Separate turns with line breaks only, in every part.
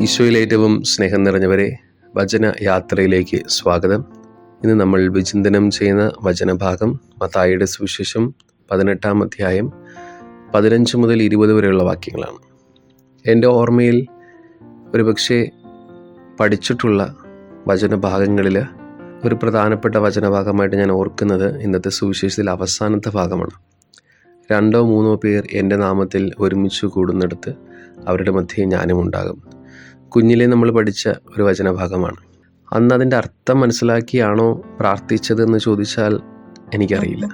ഈശോയിൽ ഏറ്റവും സ്നേഹം നിറഞ്ഞവരെ വചന യാത്രയിലേക്ക് സ്വാഗതം. ഇന്ന് നമ്മൾ വിചിന്തനം ചെയ്യുന്ന വചനഭാഗം മത്തായിയുടെ സുവിശേഷം പതിനെട്ടാം അധ്യായം പതിനഞ്ച് മുതൽ ഇരുപത് വരെയുള്ള വാക്യങ്ങളാണ്. എന്റെ ഓർമ്മയിൽ ഒരുപക്ഷെ പഠിച്ചിട്ടുള്ള വചനഭാഗങ്ങളിൽ ഒരു പ്രധാനപ്പെട്ട വചനഭാഗമായിട്ട് ഞാൻ ഓർക്കുന്നത് ഇന്നത്തെ സുവിശേഷത്തിൽ അവസാനത്തെ ഭാഗമാണ്. രണ്ടോ മൂന്നോ പേർ എന്റെ നാമത്തിൽ ഒരുമിച്ച് കൂടുന്നിടത്ത് അവരുടെ മധ്യേ ഞാനും ഉണ്ടാകും കുഞ്ഞിലെ നമ്മൾ പഠിച്ച ഒരു വചനഭാഗമാണ്. അന്ന് അതിന്റെ അർത്ഥം മനസ്സിലാക്കിയാണോ പ്രാർത്ഥിച്ചതെന്ന് ചോദിച്ചാൽ എനിക്കറിയില്ല.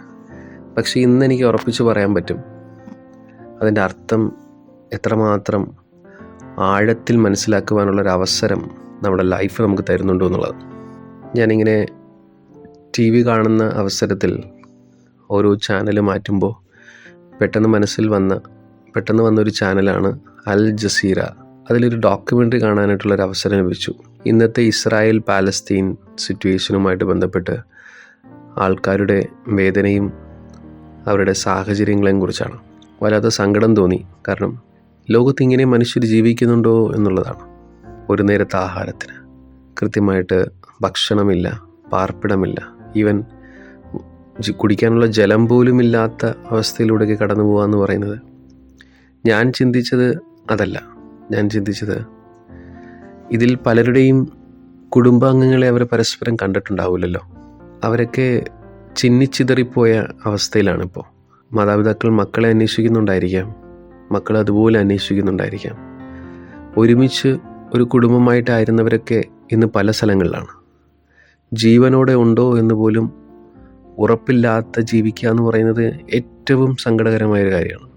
പക്ഷേ ഇന്ന് എനിക്ക് ഉറപ്പിച്ച് പറയാൻ പറ്റും. അതിന്റെ അർത്ഥം എത്രമാത്രം ആഴത്തിൽ മനസ്സിലാക്കുവാനുള്ള ഒരു അവസരം നമ്മുടെ ലൈഫ് നമുക്ക് തരുന്നുണ്ടോ എന്നുള്ളത്. ഞാനിങ്ങനെ ടി വി കാണുന്ന അവസരത്തിൽ ഓരോ ചാനൽ മാറ്റുമ്പോൾ പെട്ടെന്ന് മനസ്സിൽ വന്ന പെട്ടെന്ന് വന്നൊരു ചാനലാണ് അൽ ജസീറ. അതിലൊരു ഡോക്യുമെന്ററി കാണാനായിട്ടുള്ളൊരു അവസരം ലഭിച്ചു. ഇന്നത്തെ ഇസ്രായേൽ പാലസ്തീൻ സിറ്റുവേഷനുമായിട്ട് ബന്ധപ്പെട്ട് ആൾക്കാരുടെ വേദനയും അവരുടെ സാഹചര്യങ്ങളെയും കുറിച്ചാണ്. വല്ലാത്ത സങ്കടം തോന്നി. കാരണം ലോകത്ത് ഇങ്ങനെ മനുഷ്യർ ജീവിക്കുന്നുണ്ടോ എന്നുള്ളതാണ്. ഒരു നേരത്തെ ആഹാരത്തിന്. കൃത്യമായിട്ട് ഭക്ഷണമില്ല പാർപ്പിടമില്ല. ഈവൻ കുടിക്കാനുള്ള ജലം പോലും ഇല്ലാത്ത അവസ്ഥയിലൂടെയൊക്കെ കടന്നു പോകാമെന്ന് പറയുന്നത്. ഞാൻ ചിന്തിച്ചത് അതല്ല. ഞാൻ ചിന്തിച്ചത്. ഇതിൽ പലരുടെയും കുടുംബാംഗങ്ങളെ അവർ പരസ്പരം കണ്ടിട്ടുണ്ടാവില്ലല്ലോ. അവരൊക്കെ ചിന്നിച്ചിതറിപ്പോയ അവസ്ഥയിലാണിപ്പോൾ മാതാപിതാക്കൾ മക്കളെ അന്വേഷിക്കുന്നുണ്ടായിരിക്കാം. മക്കൾ അതുപോലെ അന്വേഷിക്കുന്നുണ്ടായിരിക്കാം. ഒരുമിച്ച് ഒരു കുടുംബമായിട്ടായിരുന്നവരൊക്കെ ഇന്ന് പല സ്ഥലങ്ങളിലാണ്. ജീവനോടെ ഉണ്ടോ എന്ന് പോലും ഉറപ്പില്ലാത്ത ജീവിക്കുക എന്ന് പറയുന്നത് ഏറ്റവും സങ്കടകരമായൊരു കാര്യമാണ്.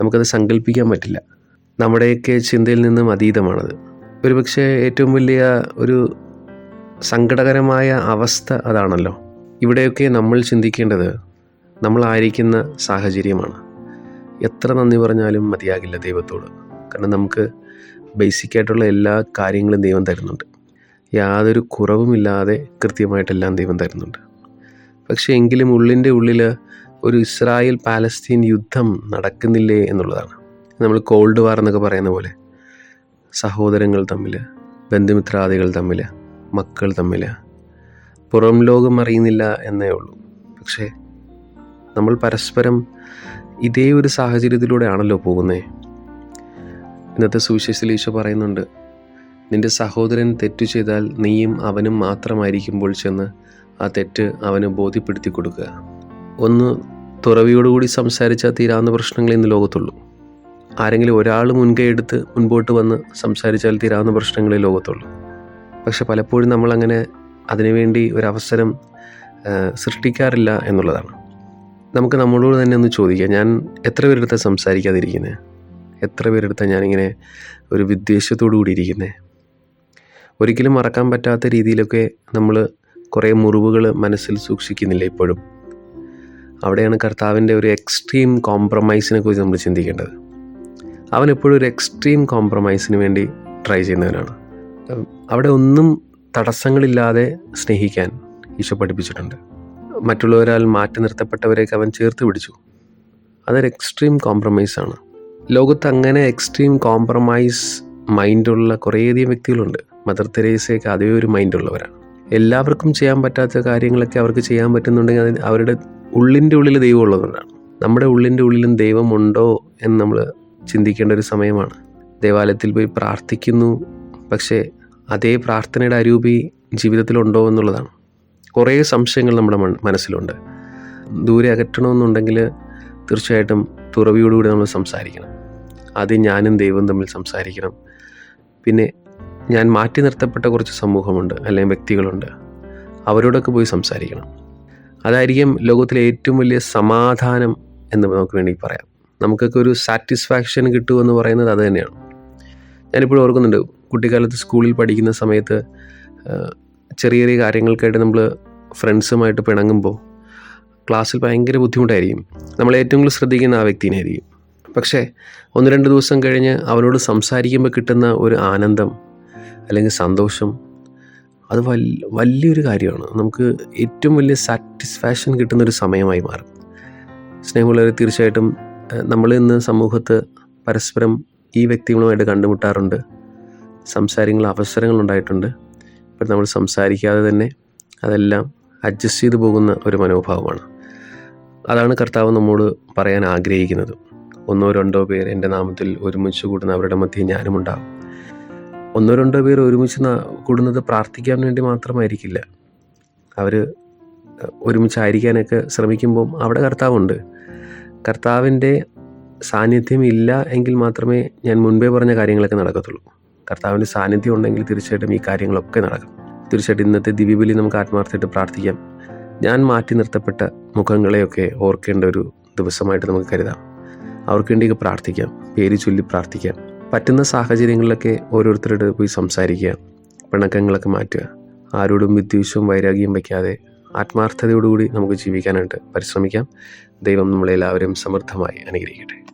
നമുക്കത് സങ്കല്പിക്കാൻ പറ്റില്ല. നമ്മുടെയൊക്കെ ചിന്തയിൽ നിന്നും അതീതമാണത്. ഒരുപക്ഷെ ഏറ്റവും വലിയ ഒരു സങ്കടകരമായ അവസ്ഥ അതാണല്ലോ. ഇവിടെയൊക്കെ നമ്മൾ ചിന്തിക്കേണ്ടത് നമ്മളായിരിക്കുന്ന സാഹചര്യമാണ്. എത്ര നന്ദി പറഞ്ഞാലും മതിയാകില്ല ദൈവത്തോട്. കാരണം നമുക്ക് ബേസിക്കായിട്ടുള്ള എല്ലാ കാര്യങ്ങളും ദൈവം തരുന്നുണ്ട്. യാതൊരു കുറവുമില്ലാതെ കൃത്യമായിട്ടെല്ലാം ദൈവം തരുന്നുണ്ട്. പക്ഷേ എങ്കിലും ഉള്ളിന്റെ ഉള്ളിൽ ഒരു ഇസ്രായേൽ പാലസ്തീൻ യുദ്ധം നടക്കുന്നില്ലേ എന്നുള്ളതാണ്. നമ്മൾ കോൾഡ് വാർ എന്നൊക്കെ പറയുന്ന പോലെ. സഹോദരങ്ങൾ തമ്മിൽ ബന്ധുമിത്രാദികൾ തമ്മിൽ മക്കൾ തമ്മിൽ. പുറം ലോകം അറിയുന്നില്ല എന്നേ ഉള്ളൂ. പക്ഷേ നമ്മൾ പരസ്പരം ഇതേ ഒരു സാഹചര്യത്തിലൂടെയാണല്ലോ പോകുന്നത് ഇന്നത്തെ ഈശോ പറയുന്നുണ്ട് നിന്റെ സഹോദരൻ തെറ്റു ചെയ്താൽ നീയും അവനും മാത്രമായിരിക്കുമ്പോൾ ചെന്ന് ആ തെറ്റ് അവന് ബോധ്യപ്പെടുത്തി കൊടുക്കുക. ഒന്ന് തുറവിയോടുകൂടി സംസാരിച്ചാൽ തീരാവുന്ന പ്രശ്നങ്ങൾ ഇന്ന് ലോകത്തുള്ളൂ. ആരെങ്കിലും ഒരാൾ മുൻകൈ എടുത്ത് മുൻപോട്ട് വന്ന് സംസാരിച്ചാൽ തീരാവുന്ന പ്രശ്നങ്ങളേ ലോകത്തുള്ളൂ. പക്ഷെ പലപ്പോഴും നമ്മളങ്ങനെ അതിനുവേണ്ടി ഒരവസരം സൃഷ്ടിക്കാറില്ല എന്നുള്ളതാണ്. നമുക്ക് നമ്മളോട് തന്നെ ഒന്ന് ചോദിക്കാം. ഞാൻ എത്ര പേരെടുത്ത സംസാരിക്കാതിരിക്കുന്നത് എത്ര പേരെടുത്ത ഞാനിങ്ങനെ ഒരു വിദ്വേഷത്തോടു കൂടി ഇരിക്കുന്നത് ഒരിക്കലും മറക്കാൻ പറ്റാത്ത രീതിയിലൊക്കെ നമ്മൾ കുറേ മുറിവുകൾ മനസ്സിൽ സൂക്ഷിക്കുന്നില്ല ഇപ്പോഴും. അവിടെയാണ് കർത്താവിന്റെ ഒരു എക്സ്ട്രീം കോംപ്രമൈസിനെ കുറിച്ച് നമ്മൾ ചിന്തിക്കേണ്ടത്. അവൻ എപ്പോഴും ഒരു എക്സ്ട്രീം കോംപ്രമൈസിന് വേണ്ടി ട്രൈ ചെയ്യുന്നവനാണ്. അവിടെ ഒന്നും തടസ്സങ്ങളില്ലാതെ സ്നേഹിക്കാൻ ഈശോ പഠിപ്പിച്ചിട്ടുണ്ട്. മറ്റുള്ളവരാൽ മാറ്റി നിർത്തപ്പെട്ടവരെയൊക്കെ അവൻ ചേർത്ത് പിടിച്ചു. അതൊരു എക്സ്ട്രീം കോംപ്രമൈസാണ് ലോകത്ത് അങ്ങനെ എക്സ്ട്രീം കോംപ്രമൈസ് മൈൻഡുള്ള കുറേയധികം വ്യക്തികളുണ്ട്. മദർ തെരേസയൊക്കെ അതേ ഒരു മൈൻഡുള്ളവരാണ് എല്ലാവർക്കും ചെയ്യാൻ പറ്റാത്ത കാര്യങ്ങളൊക്കെ അവർക്ക് ചെയ്യാൻ പറ്റുന്നുണ്ടെങ്കിൽ അതിന് അവരുടെ ഉള്ളിന്റെ ഉള്ളിൽ ദൈവം ഉള്ളതുകൊണ്ടാണ്. നമ്മുടെ ഉള്ളിന്റെ ഉള്ളിലും ദൈവമുണ്ടോ എന്ന് നമ്മൾ ചിന്തിക്കേണ്ട ഒരു സമയമാണ്. ദേവാലയത്തിൽ പോയി പ്രാർത്ഥിക്കുന്നു. പക്ഷേ അതേ പ്രാർത്ഥനയുടെ അരൂപി ജീവിതത്തിലുണ്ടോ എന്നുള്ളതാണ്. കുറേ സംശയങ്ങൾ നമ്മുടെ മനസ്സിലുണ്ട്. ദൂരെ അകറ്റണമെന്നുണ്ടെങ്കിൽ തീർച്ചയായിട്ടും തുറവിയോടുകൂടി നമ്മൾ സംസാരിക്കണം. ആദ്യം ഞാനും ദൈവം തമ്മിൽ സംസാരിക്കണം. പിന്നെ ഞാൻ മാറ്റി നിർത്തപ്പെട്ട കുറച്ച് സമൂഹമുണ്ട് അല്ലെങ്കിൽ വ്യക്തികളുണ്ട്. അവരോടൊക്കെ പോയി സംസാരിക്കണം. അതായിരിക്കും ലോകത്തിലെ ഏറ്റവും വലിയ സമാധാനം എന്ന് നമുക്ക് വേണമെങ്കിൽ പറയാം. നമുക്കൊക്കെ ഒരു സാറ്റിസ്ഫാക്ഷൻ കിട്ടുമെന്ന് പറയുന്നത് അത് തന്നെയാണ്. ഞാനിപ്പോഴും ഓർക്കുന്നുണ്ട് കുട്ടിക്കാലത്ത് സ്കൂളിൽ പഠിക്കുന്ന സമയത്ത് ചെറിയ ചെറിയ കാര്യങ്ങൾക്കായിട്ട് നമ്മൾ ഫ്രണ്ട്സുമായിട്ട് പിണങ്ങുമ്പോൾ ക്ലാസ്സിൽ ഭയങ്കര ബുദ്ധിമുട്ടായിരിക്കും. നമ്മൾ ഏറ്റവും കൂടുതൽ ശ്രദ്ധിക്കുന്ന ആ വ്യക്തിനായിരിക്കും പക്ഷേ ഒന്ന് രണ്ട് ദിവസം കഴിഞ്ഞ് അവനോട് സംസാരിക്കുമ്പോൾ കിട്ടുന്ന ഒരു ആനന്ദം അല്ലെങ്കിൽ സന്തോഷം അത് വൽ വലിയൊരു കാര്യമാണ്. നമുക്ക് ഏറ്റവും വലിയ സാറ്റിസ്ഫാക്ഷൻ കിട്ടുന്ന ഒരു സമയമായി മാറും. സ്നേഹമുള്ളവരെ തീർച്ചയായിട്ടും നമ്മൾ ഇന്ന് സമൂഹത്ത് പരസ്പരം ഈ വ്യക്തികളുമായിട്ട് കണ്ടുമുട്ടാറുണ്ട്. സംസാരങ്ങൾ അവസരങ്ങളുണ്ടായിട്ടുണ്ട് ഇപ്പം നമ്മൾ സംസാരിക്കാതെ തന്നെ അതെല്ലാം അഡ്ജസ്റ്റ് ചെയ്തു പോകുന്ന ഒരു മനോഭാവമാണ്. അതാണ് കർത്താവ് നമ്മോട് പറയാൻ ആഗ്രഹിക്കുന്നത്. ഒന്നോ രണ്ടോ പേർ എന്റെ നാമത്തിൽ ഒരുമിച്ച് കൂടുന്ന അവരുടെ മധ്യേ ഞാനും ഉണ്ടാകും ഒന്നോ രണ്ടോ പേർ ഒരുമിച്ച് കൂടുന്നത് പ്രാർത്ഥിക്കാൻ വേണ്ടി മാത്രമായിരിക്കില്ല. അവർ ഒരുമിച്ചായിരിക്കാനൊക്കെ ശ്രമിക്കുമ്പം അവിടെ കർത്താവുണ്ട്. കർത്താവിന്റെ സാന്നിധ്യം ഇല്ല എങ്കിൽ മാത്രമേ ഞാൻ മുൻപേ പറഞ്ഞ കാര്യങ്ങളൊക്കെ നടക്കത്തുള്ളൂ. കർത്താവിന്റെ സാന്നിധ്യം ഉണ്ടെങ്കിൽ തീർച്ചയായിട്ടും ഈ കാര്യങ്ങളൊക്കെ നടക്കും. തീർച്ചയായിട്ടും ഇന്നത്തെ ദിവ്യബലി നമുക്ക് ആത്മാർത്ഥമായിട്ട് പ്രാർത്ഥിക്കാം. ഞാൻ മാറ്റി നിർത്തപ്പെട്ട മുഖങ്ങളെയൊക്കെ ഓർക്കേണ്ട ഒരു ദിവസമായിട്ട് നമുക്ക് കരുതാം. അവർക്ക് വേണ്ടി പ്രാർത്ഥിക്കാം. പേര് ചൊല്ലി പ്രാർത്ഥിക്കാം. പറ്റുന്ന സാഹചര്യങ്ങളിലൊക്കെ ഓരോരുത്തരോട് പോയി സംസാരിക്കുക. പിണക്കങ്ങളൊക്കെ മാറ്റുക. ആരോടും വിദ്വേഷവും വൈരാഗ്യവും വയ്ക്കാതെ ആത്മാർത്ഥതയോടുകൂടി നമുക്ക് ജീവിക്കാനായിട്ട് പരിശ്രമിക്കാം. ദൈവം നമ്മളെല്ലാവരും സമൃദ്ധമായി അനുഗ്രഹിക്കട്ടെ.